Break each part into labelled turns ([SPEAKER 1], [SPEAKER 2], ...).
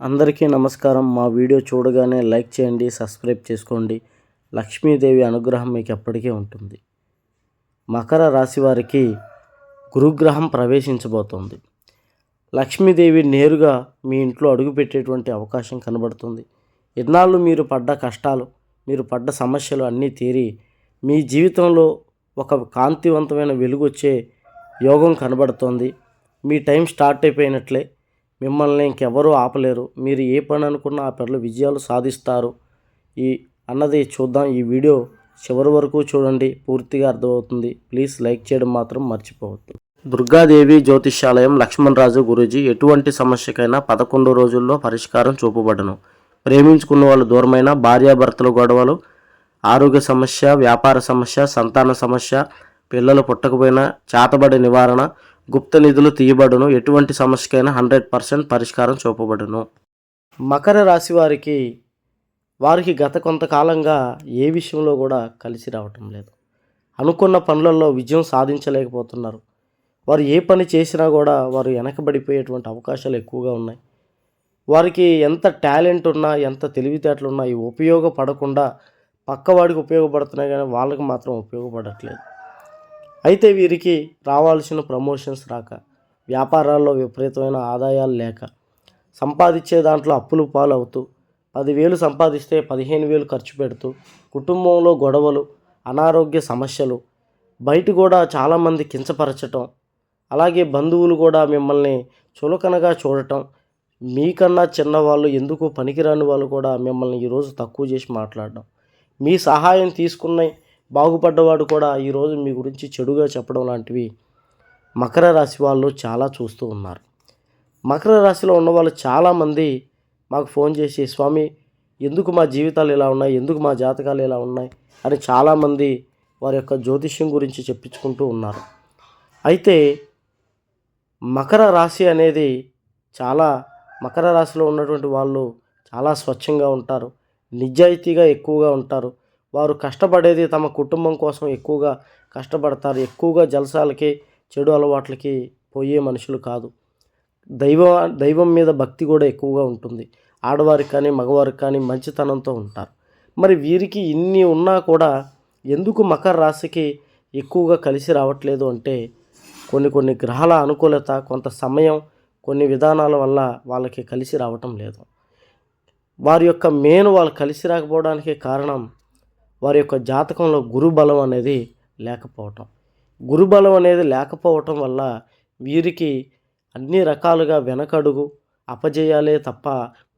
[SPEAKER 1] అందరికీ నమస్కారం. మా వీడియో చూడగానే లైక్ చేయండి సబ్స్క్రైబ్ చేసుకోండి. లక్ష్మీదేవి అనుగ్రహం మీకు ఎప్పటికీ ఉంటుంది. మకర రాశి వారికి గురుగ్రహం ప్రవేశించబోతోంది. లక్ష్మీదేవి నేరుగా మీ ఇంట్లో అడుగుపెట్టేటువంటి అవకాశం కనబడుతుంది. ఇన్నాళ్ళు మీరు పడ్డ కష్టాలు మీరు పడ్డ సమస్యలు అన్నీ తీరి మీ జీవితంలో ఒక కాంతివంతమైన వెలుగు వచ్చే యోగం కనబడుతోంది. మీ టైం స్టార్ట్ అయిపోయినట్లే మిమ్మల్ని ఇంకెవరూ ఆపలేరు. మీరు ఏ పని అనుకున్నా ఆ పనిలో విజయాలు సాధిస్తారు. ఈ అన్నది చూద్దాం. ఈ వీడియో చివరి వరకు చూడండి. పూర్తిగా అర్థమవుతుంది. ప్లీజ్ లైక్ చేయడం మాత్రం మర్చిపోవద్దు. దుర్గాదేవి జ్యోతిష్యాలయం లక్ష్మణరాజు గురూజీ ఎటువంటి సమస్యకైనా పదకొండు రోజుల్లో పరిష్కారం చూపబడను. ప్రేమించుకున్న వాళ్ళు దూరమైన భార్యాభర్తల గొడవలు ఆరోగ్య సమస్య వ్యాపార సమస్య సంతాన సమస్య పిల్లలు పుట్టకపోయినా చేతబడి నివారణ గుప్త నిధులు తీయబడును. ఎటువంటి సమస్యకైనా హండ్రెడ్ పర్సెంట్ పరిష్కారం చూపబడును. మకర రాశి వారికి వారికి గత కొంతకాలంగా ఏ విషయంలో కూడా కలిసి రావటం లేదు. అనుకున్న పనులలో విజయం సాధించలేకపోతున్నారు. వారు ఏ పని చేసినా కూడా వారు వెనకబడిపోయేటువంటి అవకాశాలు ఎక్కువగా ఉన్నాయి. వారికి ఎంత టాలెంట్ ఉన్నా ఎంత తెలివితేటలు ఉన్నా ఇవి ఉపయోగపడకుండా పక్కవాడికి ఉపయోగపడుతున్నాయి కానీ వాళ్ళకి మాత్రం ఉపయోగపడట్లేదు. అయితే వీరికి రావాల్సిన ప్రమోషన్స్ రాక వ్యాపారాల్లో విపరీతమైన ఆదాయాలు లేక సంపాదించే దాంట్లో అప్పులు పాలవుతూ పదివేలు సంపాదిస్తే పదిహేను వేలు ఖర్చు పెడుతూ కుటుంబంలో గొడవలు అనారోగ్య సమస్యలు బయట కూడా చాలామంది కించపరచటం అలాగే బంధువులు కూడా మిమ్మల్ని చులకనగా చూడటం మీకన్నా చిన్నవాళ్ళు ఎందుకు పనికిరాని వాళ్ళు కూడా మిమ్మల్ని ఈరోజు తక్కువ చేసి మాట్లాడడం మీ సహాయం తీసుకున్న బాగుపడ్డవాడు కూడా ఈరోజు మీ గురించి చెడుగా చెప్పడం లాంటివి మకర రాశి వాళ్ళు చాలా చూస్తూ ఉన్నారు. మకర రాశిలో ఉన్న వాళ్ళు చాలామంది మాకు ఫోన్ చేసి స్వామి ఎందుకు మా జీవితాలు ఇలా ఉన్నాయి? ఎందుకు మా జాతకాలు ఇలా ఉన్నాయి? అని చాలామంది వారి యొక్క జ్యోతిష్యం గురించి చెప్పించుకుంటూ ఉన్నారు. అయితే మకర రాశి అనేది చాలా మకర రాశిలో ఉన్నటువంటి వాళ్ళు చాలా స్వచ్ఛంగా ఉంటారు. నిజాయితీగా ఎక్కువగా ఉంటారు. వారు కష్టపడేది తమ కుటుంబం కోసం ఎక్కువగా కష్టపడతారు. ఎక్కువగా జలసాలకి చెడు అలవాట్లకి పోయే మనుషులు కాదు. దైవ దైవం మీద భక్తి కూడా ఎక్కువగా ఉంటుంది. ఆడవారికి కానీ మగవారికి కానీ మంచితనంతో ఉంటారు. మరి వీరికి ఇన్ని ఉన్నా కూడా ఎందుకు మకర రాశికి ఎక్కువగా కలిసి రావట్లేదు అంటే కొన్ని కొన్ని గ్రహాల అనుకూలత కొంత సమయం కొన్ని విధానాల వల్ల వాళ్ళకి కలిసి రావటం లేదు. వారి యొక్క మెయిన్ వాళ్ళు కలిసి రాకపోవడానికి కారణం వారి యొక్క జాతకంలో గురుబలం అనేది లేకపోవటం. గురుబలం అనేది లేకపోవటం వల్ల వీరికి అన్ని రకాలుగా వెనకడుగు అపజయాలే తప్ప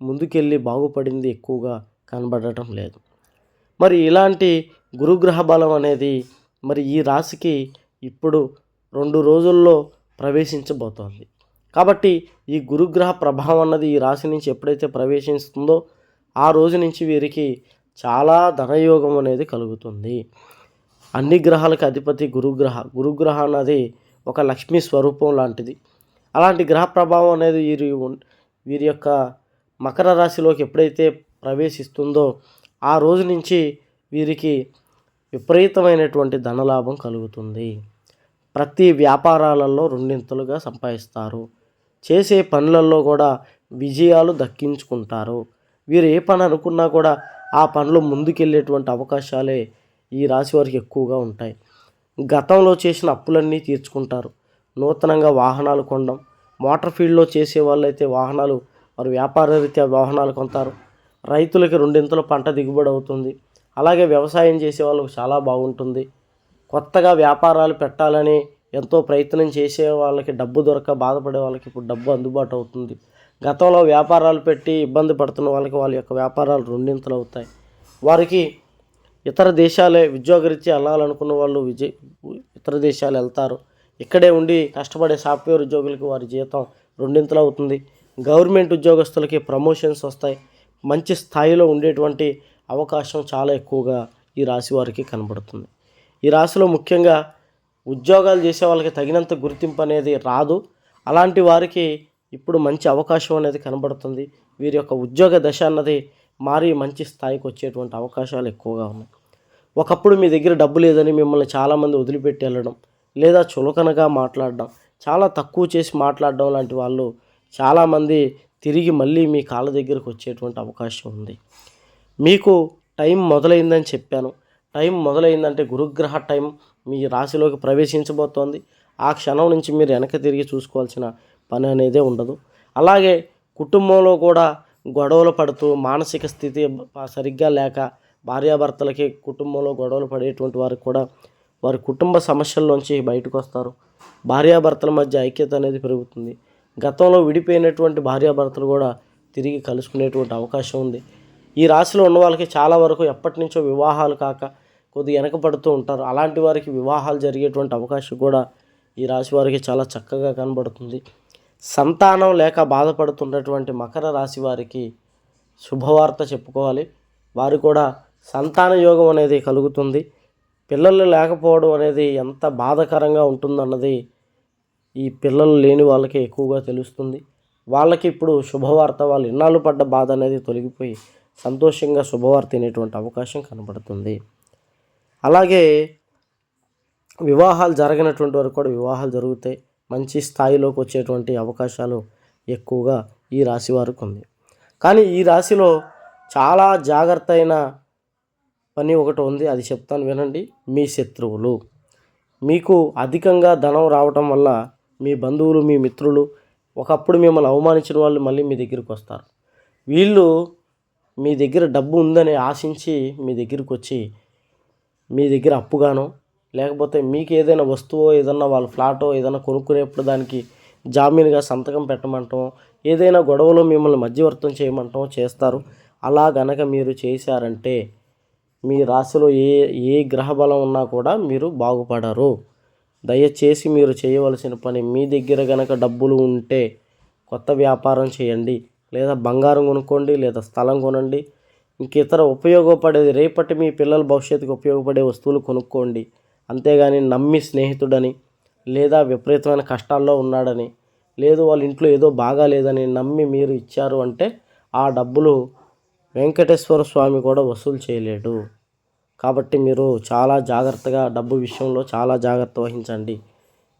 [SPEAKER 1] ముందుకెళ్ళి బాగుపడింది ఎక్కువగా కనబడటం లేదు. మరి ఇలాంటి గురుగ్రహ బలం అనేది మరి ఈ రాశికి ఇప్పుడు రెండు రోజుల్లో ప్రవేశించబోతోంది. కాబట్టి ఈ గురుగ్రహ ప్రభావం అన్నది ఈ రాశి నుంచి ఎప్పుడైతే ప్రవేశిస్తుందో ఆ రోజు నుంచి వీరికి చాలా ధనయోగం అనేది కలుగుతుంది. అన్ని గ్రహాలకు అధిపతి గురుగ్రహ. గురుగ్రహ అన్నది ఒక లక్ష్మీ స్వరూపం లాంటిది. అలాంటి గ్రహ ప్రభావం అనేది వీరి వీరి యొక్క మకర రాశిలోకి ఎప్పుడైతే ప్రవేశిస్తుందో ఆ రోజు నుంచి వీరికి విపరీతమైనటువంటి ధనలాభం కలుగుతుంది. ప్రతి వ్యాపారాలలో రెండింతలుగా సంపాదిస్తారు. చేసే పనులలో కూడా విజయాలు దక్కించుకుంటారు. వీరు ఏ పని అనుకున్నా కూడా ఆ పనిలో ముందుకెళ్ళేటువంటి అవకాశాలే ఈ రాశి వారికి ఎక్కువగా ఉంటాయి. గతంలో చేసిన అప్పులన్నీ తీర్చుకుంటారు. నూతనంగా వాహనాలు కొనడం మోటార్ ఫీల్డ్లో చేసే వాళ్ళైతే వాహనాలు వారు వ్యాపార రీత్యా వాహనాలు కొంటారు రైతులకి రెండింతల పంట దిగుబడి అవుతుంది. అలాగే వ్యవసాయం చేసే వాళ్ళకు చాలా బాగుంటుంది. కొత్తగా వ్యాపారాలు పెట్టాలని ఎంతో ప్రయత్నం చేసే వాళ్ళకి డబ్బు దొరక బాధపడే వాళ్ళకి ఇప్పుడు డబ్బు అందుబాటు అవుతుంది. గతంలో వ్యాపారాలు పెట్టి ఇబ్బంది పడుతున్న వాళ్ళకి వాళ్ళ యొక్క వ్యాపారాలు రెండింతలు అవుతాయి. వారికి ఇతర దేశాలే ఉద్యోగరీత్యా వెళ్ళాలనుకున్న వాళ్ళు విజయ్ ఇతర దేశాలు వెళ్తారు. ఇక్కడే ఉండి కష్టపడే సాఫ్ట్వేర్ ఉద్యోగులకి వారి జీతం రెండింతలు అవుతుంది. గవర్నమెంట్ ఉద్యోగస్తులకి ప్రమోషన్స్ వస్తాయి. మంచి స్థాయిలో ఉండేటువంటి అవకాశం చాలా ఎక్కువగా ఈ రాశి వారికి కనబడుతుంది. ఈ రాశిలో ముఖ్యంగా ఉద్యోగాలు చేసే వాళ్ళకి తగినంత గుర్తింపు అనేది రాదు. అలాంటి వారికి ఇప్పుడు మంచి అవకాశం అనేది కనబడుతుంది. వీరి యొక్క ఉద్యోగ దశ అన్నది మారి మంచి స్థాయికి వచ్చేటువంటి అవకాశాలు ఎక్కువగా ఉన్నాయి. ఒకప్పుడు మీ దగ్గర డబ్బు లేదని మిమ్మల్ని చాలామంది వదిలిపెట్టి వెళ్ళడం లేదా చులకనగా మాట్లాడడం చాలా తక్కువ చేసి మాట్లాడడం లాంటి వాళ్ళు చాలామంది తిరిగి మళ్ళీ మీ కాళ్ళ దగ్గరకు వచ్చేటువంటి అవకాశం ఉంది. మీకు టైం మొదలైందని చెప్పాను. టైం మొదలైందంటే గురుగ్రహ టైం మీ రాశిలోకి ప్రవేశించబోతోంది. ఆ క్షణం నుంచి మీరు వెనక తిరిగి చూసుకోవాల్సిన పని అనేదే ఉండదు. అలాగే కుటుంబంలో కూడా గొడవలు పడుతూ మానసిక స్థితి సరిగ్గా లేక భార్యాభర్తలకి కుటుంబంలో గొడవలు పడేటువంటి వారికి కూడా వారి కుటుంబ సమస్యల్లోంచి బయటకు వస్తారు. భార్యాభర్తల మధ్య ఐక్యత అనేది పెరుగుతుంది. గతంలో విడిపోయినటువంటి భార్యాభర్తలు కూడా తిరిగి కలుసుకునేటువంటి అవకాశం ఉంది. ఈ రాశిలో ఉన్న వాళ్ళకి చాలా వరకు ఎప్పటి నుంచో వివాహాలు కాక కొద్దిగా వెనకబడుతూ ఉంటారు. అలాంటి వారికి వివాహాలు జరిగేటువంటి అవకాశం కూడా ఈ రాశి వారికి చాలా చక్కగా కనబడుతుంది. సంతానం లేక బాధపడుతున్నటువంటి మకర రాశి వారికి శుభవార్త చెప్పుకోవాలి. వారు కూడా సంతాన యోగం అనేది కలుగుతుంది. పిల్లలు లేకపోవడం అనేది ఎంత బాధాకరంగా ఉంటుందన్నది ఈ పిల్లలు లేని వాళ్ళకి ఎక్కువగా తెలుస్తుంది. వాళ్ళకి ఇప్పుడు శుభవార్త వాళ్ళు ఇన్నాళ్ళు పడ్డ బాధ అనేది తొలగిపోయి సంతోషంగా శుభవార్త అనేటువంటి అవకాశం కనబడుతుంది. అలాగే వివాహాలు జరగనటువంటి వరకు కూడా వివాహాలు జరుగుతాయి మంచి స్థాయిలోకి వచ్చేటువంటి అవకాశాలు ఎక్కువగా ఈ రాశి వారికి ఉంది. కానీ ఈ రాశిలో చాలా జాగ్రత్త అయిన పని ఒకటి ఉంది అది చెప్తాను వినండి. మీ శత్రువులు. మీకు అధికంగా ధనం రావటం వల్ల మీ బంధువులు మీ మిత్రులు ఒకప్పుడు మిమ్మల్ని అవమానించిన వాళ్ళు మళ్ళీ మీ దగ్గరికి వస్తారు. వీళ్ళు మీ దగ్గర డబ్బు ఉందని ఆశించి మీ దగ్గరికి వచ్చి మీ దగ్గర అప్పుగానో లేకపోతే మీకు ఏదైనా వస్తువో ఏదన్నా వాళ్ళ ఫ్లాటో ఏదైనా కొనుక్కునేప్పుడు దానికి జామీనుగా సంతకం పెట్టమంటాం ఏదైనా గొడవలో మిమ్మల్ని మధ్యవర్తం చేయమంటాం చేస్తారు. అలా గనక మీరు చేశారంటే మీ రాశిలో ఏ ఏ గ్రహ బలం ఉన్నా కూడా మీరు బాగుపడరు. దయచేసి మీరు చేయవలసిన పని మీ దగ్గర గనక డబ్బులు ఉంటే కొత్త వ్యాపారం చేయండి. లేదా బంగారం కొనుక్కోండి లేదా స్థలం కొనండి. ఇంక ఇతర ఉపయోగపడేది రేపటి మీ పిల్లల భవిష్యత్తుకు ఉపయోగపడే వస్తువులు కొనుక్కోండి. అంతేగాని నమ్మి స్నేహితుడని లేదా విపరీతమైన కష్టాల్లో ఉన్నాడని లేదు వాళ్ళ ఇంట్లో ఏదో బాగాలేదని నమ్మి మీరు ఇచ్చారు అంటే ఆ డబ్బులు వెంకటేశ్వర స్వామి కూడా వసూలు చేయలేడు. కాబట్టి మీరు చాలా జాగ్రత్తగా డబ్బు విషయంలో చాలా జాగ్రత్త వహించండి.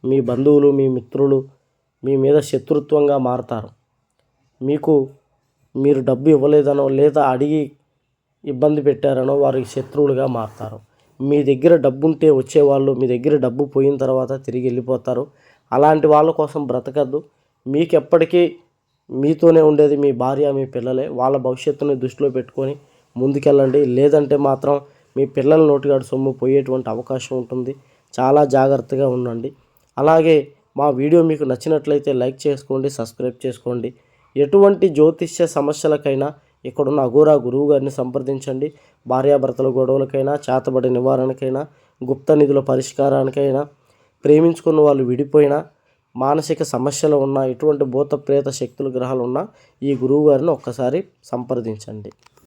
[SPEAKER 1] మీ బంధువులు మీ మిత్రులు మీ మీద శత్రుత్వంగా మారతారు. మీకు మీరు డబ్బు ఇవ్వలేదనో లేదా అడిగి ఇబ్బంది పెట్టారనో వారికి శత్రువులుగా మారుతారు. మీ దగ్గర డబ్బు ఉంటే వచ్చేవాళ్ళు మీ దగ్గర డబ్బు పోయిన తర్వాత తిరిగి వెళ్ళిపోతారు. అలాంటి వాళ్ళ కోసం బ్రతకద్దు. మీకు ఎప్పటికీ మీతోనే ఉండేది మీ భార్య మీ పిల్లలే. వాళ్ళ భవిష్యత్తుని దృష్టిలో పెట్టుకొని ముందుకెళ్ళండి. లేదంటే మాత్రం మీ పిల్లల నోటిగాడు సొమ్ము పోయేటువంటి అవకాశం ఉంటుంది. చాలా జాగ్రత్తగా ఉండండి. అలాగే మా వీడియో మీకు నచ్చినట్లయితే లైక్ చేసుకోండి సబ్స్క్రైబ్ చేసుకోండి. ఎటువంటి జ్యోతిష్య సమస్యలకైనా ఇక్కడున్న అఘోరా గురువు గారిని సంప్రదించండి. భార్యాభర్తల గొడవలకైనా చేతబడి నివారణకైనా గుప్త నిధుల పరిష్కారానికైనా ప్రేమించుకున్న వాళ్ళు విడిపోయినా మానసిక సమస్యలు ఉన్నా ఎటువంటి భూత ప్రేత శక్తులు గ్రహాలు ఉన్నా ఈ గురువు గారిని ఒక్కసారి సంప్రదించండి.